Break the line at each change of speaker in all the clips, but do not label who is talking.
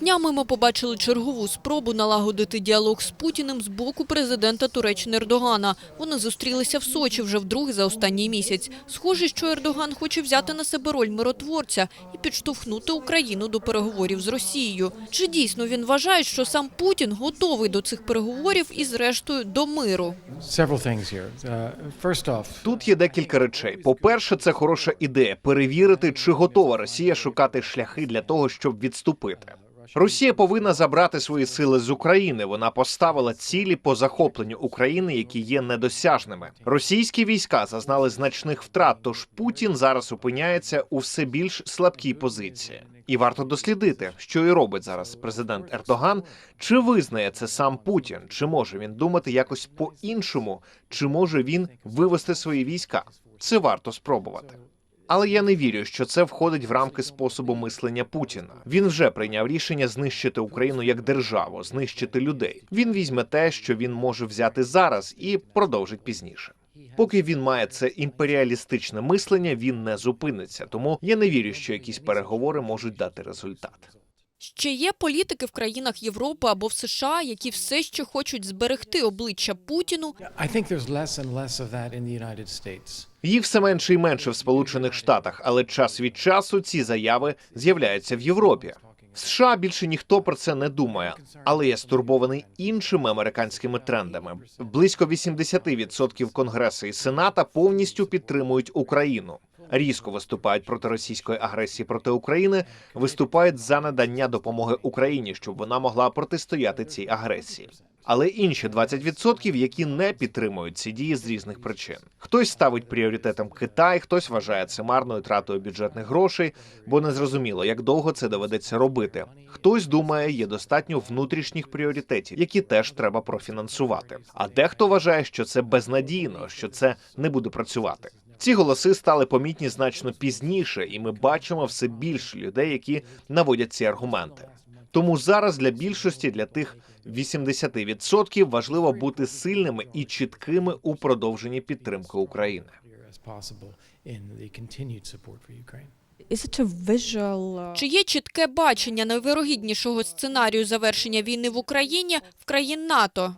Днями ми побачили чергову спробу налагодити діалог з Путіним з боку президента Туреччини Ердогана. Вони зустрілися в Сочі вже вдруге за останній місяць. Схоже, що Ердоган хоче взяти на себе роль миротворця і підштовхнути Україну до переговорів з Росією. Чи дійсно він вважає, що сам Путін готовий до цих переговорів і, зрештою, до миру?
Several things here. Uh, first off,
Тут є декілька речей. По-перше, це хороша ідея перевірити, чи готова Росія шукати шляхи для того, щоб відступити. Росія повинна забрати свої сили з України. Вона поставила цілі по захопленню України, які є недосяжними. Російські війська зазнали значних втрат. Тож Путін зараз опиняється у все більш слабкій позиції. І варто дослідити, що і робить зараз президент Ердоган. Чи визнає це сам Путін? Чи може він думати якось по-іншому? Чи може він вивести свої війська? Це варто спробувати. Але я не вірю, що це входить в рамки способу мислення Путіна. Він вже прийняв рішення знищити Україну як державу, знищити людей. Він візьме те, що він може взяти зараз, і продовжить пізніше. Поки він має це імперіалістичне мислення, він не зупиниться. Тому я не вірю, що якісь переговори можуть дати результат.
Ще є політики в країнах Європи або в США, які все ще хочуть зберегти обличчя Путіну.
Їх все менше і менше в Сполучених Штатах, але час від часу ці заяви з'являються в Європі. В США більше ніхто про це не думає, але я стурбований іншими американськими трендами. Близько 80% Конгресу і Сената повністю підтримують Україну. Різко виступають проти російської агресії проти України, виступають за надання допомоги Україні, щоб вона могла протистояти цій агресії. Але інші 20%, які не підтримують ці дії з різних причин. Хтось ставить пріоритетом Китай, хтось вважає це марною тратою бюджетних грошей, бо не зрозуміло, як довго це доведеться робити. Хтось думає, є достатньо внутрішніх пріоритетів, які теж треба профінансувати. А дехто вважає, що це безнадійно, що це не буде працювати. Ці голоси стали помітні значно пізніше, і ми бачимо все більше людей, які наводять ці аргументи. Тому зараз для більшості, для тих 80% важливо бути сильними і чіткими у продовженні підтримки України.
Uh,
Чи є чітке бачення найвирогіднішого сценарію завершення війни в Україні в країн НАТО?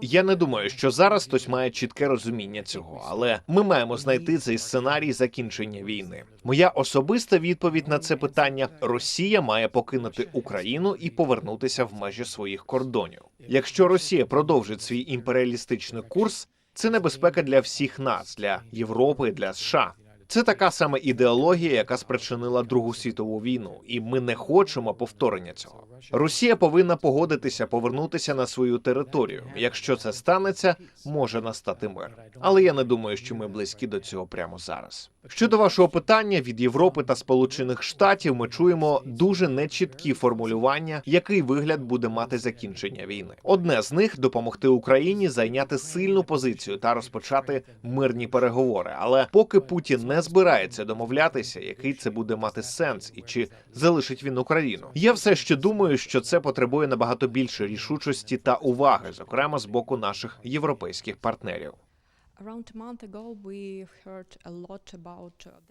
Я не думаю, що зараз хтось має чітке розуміння цього, але ми маємо знайти цей сценарій закінчення війни. Моя особиста відповідь на це питання: Росія має покинути Україну і повернутися в межі своїх кордонів. Якщо Росія продовжить свій імперіалістичний курс, це небезпека для всіх нас, для Європи, для США. Це така сама ідеологія, яка спричинила Другу світову війну, і ми не хочемо повторення цього. Росія повинна погодитися повернутися на свою територію. Якщо це станеться, може настати мир. Але я не думаю, що ми близькі до цього прямо зараз. Щодо вашого питання від Європи та Сполучених Штатів, ми чуємо дуже нечіткі формулювання, який вигляд буде мати закінчення війни. Одне з них допомогти Україні зайняти сильну позицію та розпочати мирні переговори. Але поки Путін не збирається домовлятися, який це буде мати сенс, і чи залишить він Україну. Я все ще думаю, що це потребує набагато більше рішучості та уваги, зокрема з боку наших європейських партнерів.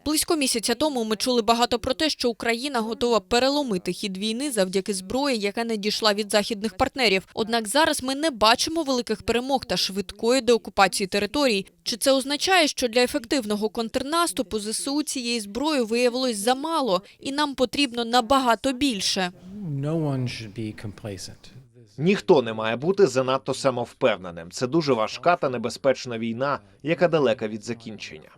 Близько місяця тому ми чули багато про те, що Україна готова переломити хід війни завдяки зброї, яка не дійшла від західних партнерів. Однак зараз ми не бачимо великих перемог та швидкої деокупації територій. Чи це означає, що для ефективного контрнаступу ЗСУ цієї зброї виявилось замало, і нам потрібно набагато більше?
Ніхто не має бути занадто самовпевненим. Це дуже важка та небезпечна війна, яка далека від закінчення.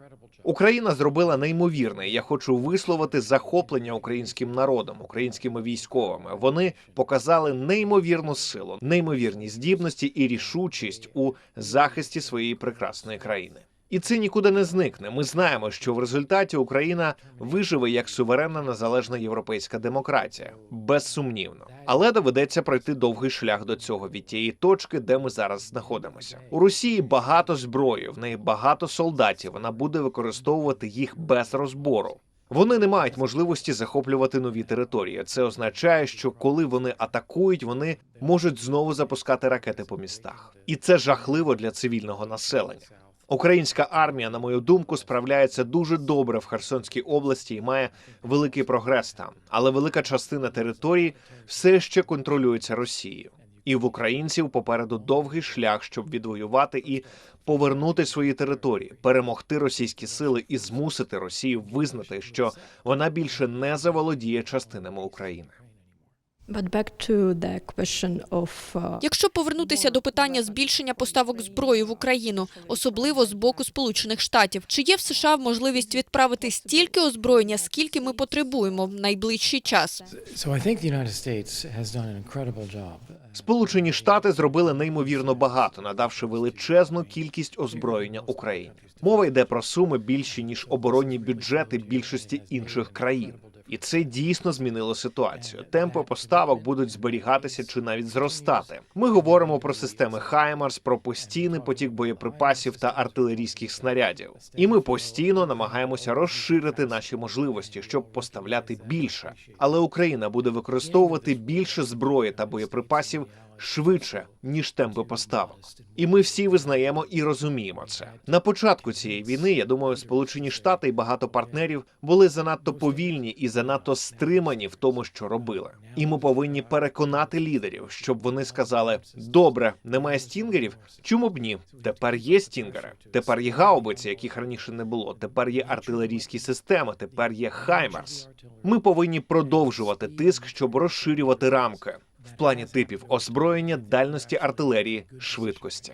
Україна зробила неймовірне. Я хочу висловити захоплення українським народом, українськими військовими. Вони показали неймовірну силу, неймовірні здібності і рішучість у захисті своєї прекрасної країни. І це нікуди не зникне. Ми знаємо, що в результаті Україна виживе як суверенна незалежна європейська демократія, безсумнівно. Але доведеться пройти довгий шлях до цього від тієї точки, де ми зараз знаходимося. У Росії багато зброї, в неї багато солдатів. Вона буде використовувати їх без розбору. Вони не мають можливості захоплювати нові території. Це означає, що коли вони атакують, вони можуть знову запускати ракети по містах, і це жахливо для цивільного населення. Українська армія, на мою думку, справляється дуже добре в Херсонській області і має великий прогрес там. Але велика частина території все ще контролюється Росією. І в українців попереду довгий шлях, щоб відвоювати і повернути свої території, перемогти російські сили і змусити Росію визнати, що вона більше не заволодіє частинами України.
Якщо повернутися до питання збільшення поставок зброї в Україну, особливо з боку Сполучених Штатів, чи є в США можливість відправити стільки озброєння, скільки ми потребуємо в найближчий час?
So I think the United States has done an incredible job.
Сполучені Штати зробили неймовірно багато, надавши величезну кількість озброєння Україні. Мова йде про суми більші ніж оборонні бюджети більшості інших країн. І це дійсно змінило ситуацію. Темпи поставок будуть зберігатися чи навіть зростати. Ми говоримо про системи Хаймарс, про постійний потік боєприпасів та артилерійських снарядів. І ми постійно намагаємося розширити наші можливості, щоб поставляти більше. Але Україна буде використовувати більше зброї та боєприпасів швидше ніж темпи поставок. І ми всі визнаємо і розуміємо це. На початку цієї війни, я думаю, Сполучені Штати і багато партнерів були занадто повільні і занадто стримані в тому, що робили. І ми повинні переконати лідерів, щоб вони сказали: добре, немає стінгерів. Чому б ні? Тепер є стінгери. Тепер є гаубиці, яких раніше не було. Тепер є артилерійські системи. Тепер є Хаймерс. Ми повинні продовжувати тиск, щоб розширювати рамки в плані типів озброєння, дальності артилерії, швидкості.